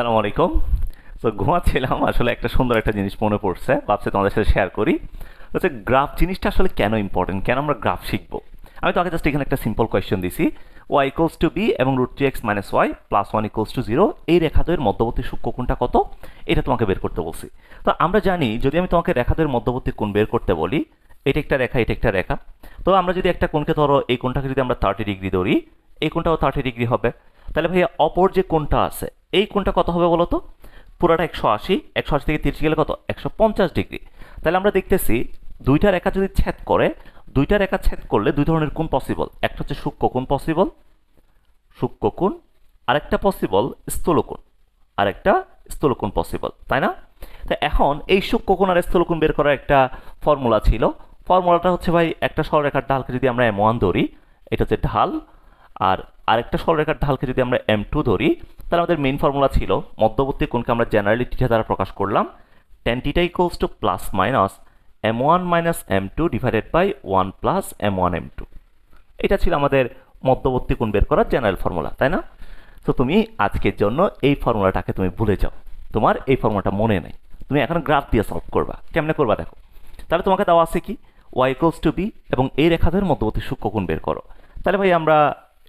সালাম আলাইকুম। তো ঘুমাচ্ছিলাম, আসলে একটা সুন্দর একটা জিনিস মনে পড়ছে, ভাবছি তোমাদের সাথে শেয়ার করি। হচ্ছে গ্রাফ জিনিসটা আসলে কেন ইম্পর্টেন্ট কেন আমরা গ্রাফ শিখব? আমি তোকে জাস্ট এখানে একটা সিম্পল কোয়েশ্চেন দিছি। ওয়াই ইকোয়ালস টু বি এবং root three x minus y plus one equals to zero এই রেখাদ্বয়ের মধ্যবর্তী কোণটা কত? এটা তোমাকে বের করতে বলছি। তো আমরা জানি, যদি আমি তোমাকে রেখাদ্বয়ের মধ্যবর্তী কোণ বের করতে বলি, এটা একটা রেখা, এটা একটা রেখা। তো আমরা যদি একটা কোণকে ধরো, এই কোণটাকে যদি আমরা থার্টি ডিগ্রি ধরি, এই কোণটাও থার্টি ডিগ্রি হবে। তাহলে ভাইয়া, অপর যে কোণটা আছে এই কোণটা কত হবে বলো তো পুরাটা একশো আশি একশো আশি থেকে তিরিশ গেলে কত? একশো পঞ্চাশ ডিগ্রি। তাহলে আমরা দেখতেছি দুইটা রেখা যদি ছেদ করে, দুইটা রেখা ছেদ করলে দুই ধরনের কোণ পসিবল একটা হচ্ছে সূক্ষ্ম কোণ পসিবল সূক্ষ্ম কোণ, আরেকটা পসিবল স্থূলকোণ আরেকটা স্থূলকোণ পসিবল তাই না? তো এখন এই সূক্ষ্ম কোণ আর স্থূলকোণ বের করার একটা ফর্মুলা ছিল। ফর্মুলাটা হচ্ছে ভাই একটা সরলরেখার ঢালকে যদি আমরা এম ওয়ান ধরি, এটা হচ্ছে ঢাল। আর আরেকটা সরলরেখার ঢালকে যদি আমরা এম টু ধরি, তাহলে আমাদের মেইন ফর্মুলা ছিল মধ্যবর্তী কোণকে আমরা জেনারেলি টিটা দ্বারা প্রকাশ করলাম। Tan theta equals to plus minus m one minus m two divided by one plus m one m two এটা ছিল আমাদের মধ্যবর্তী কোণ বের করার জেনারেল ফর্মুলা তাই না? তো তুমি আজকের জন্য এই ফর্মুলাটাকে তুমি ভুলে যাও। তোমার এই ফর্মুলাটা মনে নেই। তুমি এখন গ্রাফ দিয়ে সলভ করবা। কেমনে করবা দেখো? তাহলে তোমাকে দেওয়া আছে কি? ওয়াই ইকুয়ালস টু বি এবং এই রেখাদের মধ্যবর্তী সূক্ষ্মকোণ বের করো। তাহলে ভাই আমরা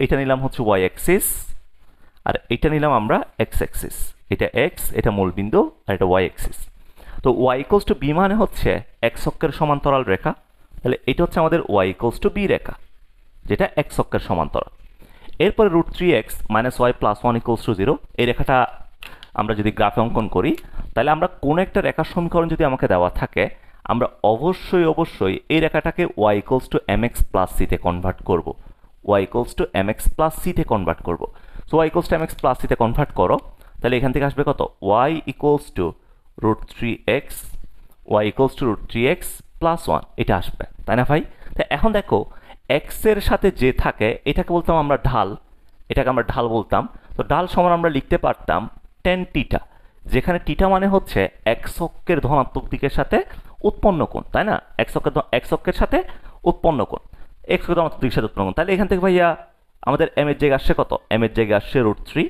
এটা নিলাম হচ্ছে ওয়াই অ্যাক্সিস আর এটা নিলাম আমরা এক্স অ্যাক্সিস এটা এক্স এটা মূলবিন্দু, আর এটা ওয়াই অ্যাক্সিস তো ওয়াই ইকুয়ালস টু বি মানে হচ্ছে এক্স অক্ষের সমান্তরাল রেখা। তাহলে এটা হচ্ছে আমাদের ওয়াই ইকুয়ালস টু বি রেখা, যেটা এক্স অক্ষের সমান্তরাল। এরপরে root three x minus y plus one equals to zero এই রেখাটা আমরা যদি গ্রাফে অঙ্কন করি, তাহলে আমরা কোন একটা রেখার সমীকরণ যদি আমাকে দেওয়া থাকে, আমরা অবশ্যই অবশ্যই এই রেখাটাকে y equals to m x plus সিতে কনভার্ট করব। Y equals to m x plus সিতে কনভার্ট করব। So y equals to m x plus সিতে কনভার্ট করো, তাহলে এখান থেকে আসবে কত? Y equals to root three x y equals to root three x plus one এটা আসবে, তাই না ভাই? তা এখন দেখো এক্সের সাথে যে থাকে, এটাকে বলতাম আমরা ঢাল, এটাকে আমরা ঢাল বলতাম। তো ঢাল সমান আমরা লিখতে পারতাম টেন টিটা যেখানে টিটা মানে হচ্ছে এক্স অক্ষের ধনাত্মক দিকের সাথে উৎপন্ন কোণ, তাই না? এক্স অক্ষের এক্স অক্ষের সাথে উৎপন্ন কোণ। এক্স অক্ষের ধনাত্মক দিকের সাথে উৎপন্ন তাহলে এখান থেকে ভাইয়া আমাদের এম এর জায়গায় আসছে কত? এম এর জায়গায় আসছে root three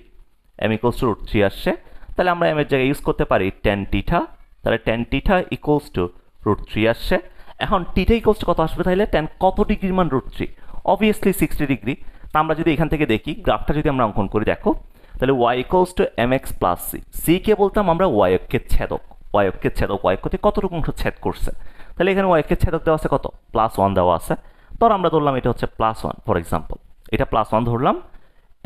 m equals to root three আসছে। তাহলে আমরা এম এর জায়গায় ইউজ করতে পারি টেন টিঠা তাহলে tan theta equals to root three আসছে। এখন টিটা ইকুয়ালস টু কত আসবে তাহলে? টেন কত ডিগ্রির মান root three obviously sixty degree তা আমরা যদি এখান থেকে দেখি, গ্রাফটা যদি আমরা অঙ্কন করি, দেখো। তাহলে y equals to m x plus c c কে বলতাম আমরা ওয়াই অক্ষের ছেদক। ওয়াই অক্ষের ছেদক। ওয়াই অক্ষতে কতটুকু অংশ ছেদ করছে? তাহলে এখানে ওয়াই অক্ষের ছেদক দেওয়া আছে কত? প্লাস ওয়ান দেওয়া আছে। ধর আমরা ধরলাম এটা হচ্ছে প্লাস ওয়ান ফর এক্সাম্পল এটা প্লাস ওয়ান ধরলাম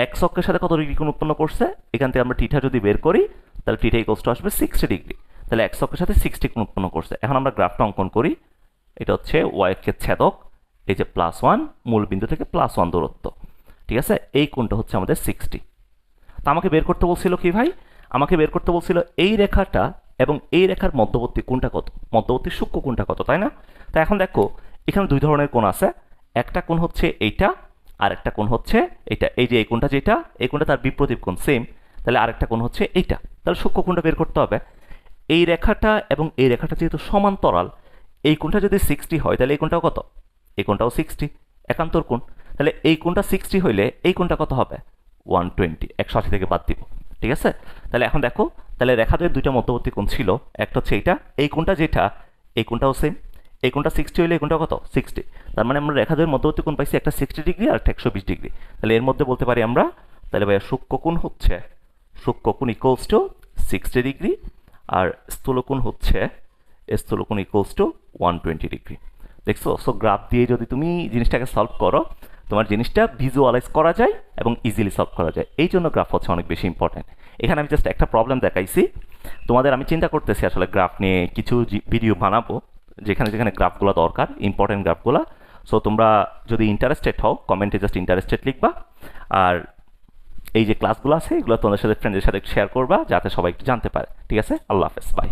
এক্স অক্ষের সাথে কত ডিগ্রি কোণ উৎপন্ন করছে? এখান থেকে আমরা টিটা যদি বের করি, তাহলে টিটা ইকুয়ালস টু আসবে সিক্সটি ডিগ্রি তাহলে এক্স অক্ষের সাথে সিক্সটি কোণ উৎপন্ন করছে। এখন আমরা গ্রাফটা অঙ্কন করি। এটা হচ্ছে ওয়াই অক্ষের ছেদক, এই যে প্লাস ওয়ান মূল বিন্দু থেকে প্লাস ওয়ান দূরত্ব। ঠিক আছে? এই কোণটা হচ্ছে আমাদের সিক্সটি তা আমাকে বের করতে বলছিল কি ভাই? আমাকে বের করতে বলছিল এই রেখাটা এবং এই রেখার মধ্যবর্তী কোণটা কত? মধ্যবর্তী সূক্ষ্ম কোণটা কত, তাই না? তা এখন দেখো, এখানে দুই ধরনের কোণ আছে। একটা কোণ হচ্ছে এইটা আর একটা কোণ হচ্ছে এটা এই যে এই কোণটা যেটা, এই কোণটা তার বিপ্রতীপ কোণ সেম তাহলে আরেকটা কোণ হচ্ছে এইটা। তাহলে সূক্ষ্ম কোণটা বের করতে হবে। এই রেখাটা এবং এই রেখাটা যেহেতু সমান্তরাল, এই কোণটা যদি সিক্সটি হয়, তাহলে এই কোণটাও কত? এই কোণটাও সিক্সটি একান্তর কোণ। তাহলে এই কোণটা সিক্সটি হইলে এই কোণটা কত হবে? ওয়ান টোয়েন্টি একশো আশি থেকে বাদ দিব। ঠিক আছে? তাহলে এখন দেখো, তাহলে রেখাদের দুইটা মধ্যবর্তী কোণ ছিল, একটা হচ্ছে এইটা, এই কোণটা যেটা, এই কোণটাও সেম এই কোণটা সিক্সটি হলে এই কোণটা কত? সিক্সটি তার মানে আমরা রেখাদের মধ্যবর্তী কোণ পাইছি একটা সিক্সটি ডিগ্রি আর একটা একশো বিশ ডিগ্রি তাহলে এর মধ্যে বলতে পারি আমরা, তাহলে ভাইয়া সূক্ষ্ম কোণ হচ্ছে, সূক্ষ্ম কোণ ইকুয়ালস টু সিক্সটি ডিগ্রি আর স্থূলকোণ হচ্ছে স্থূলকোণ equals to one twenty degree দেখছ? সো গ্রাফ দিয়ে যদি তুমি জিনিসটাকে সলভ করো, তোমার জিনিসটা ভিজুয়ালাইজ করা যায় এবং ইজিলি সলভ করা যায়। এই জন্য গ্রাফ হচ্ছে অনেক বেশি ইম্পর্ট্যান্ট এখানে আমি জাস্ট একটা প্রবলেম দেখাইছি। তোমাদের আমি চিন্তা করতেছি আসলে গ্রাফ নিয়ে কিছু ভিডিও বানাবো। যেখানে যেখানে গ্রাফগুলো দরকার ইম্পর্টেন্ট গ্রাফগুলো সো তোমরা যদি ইন্টারেস্টেড হও কমেন্টে জাস্ট ইন্টারেস্টেড লিখবা। আর এই যে ক্লাসগুলো আছে, এগুলো তোমাদের সাথে ফ্রেন্ডের সাথে শেয়ার করবা, যাতে সবাই একটু জানতে পারে। ঠিক আছে? আল্লাহ হাফেজ। বাই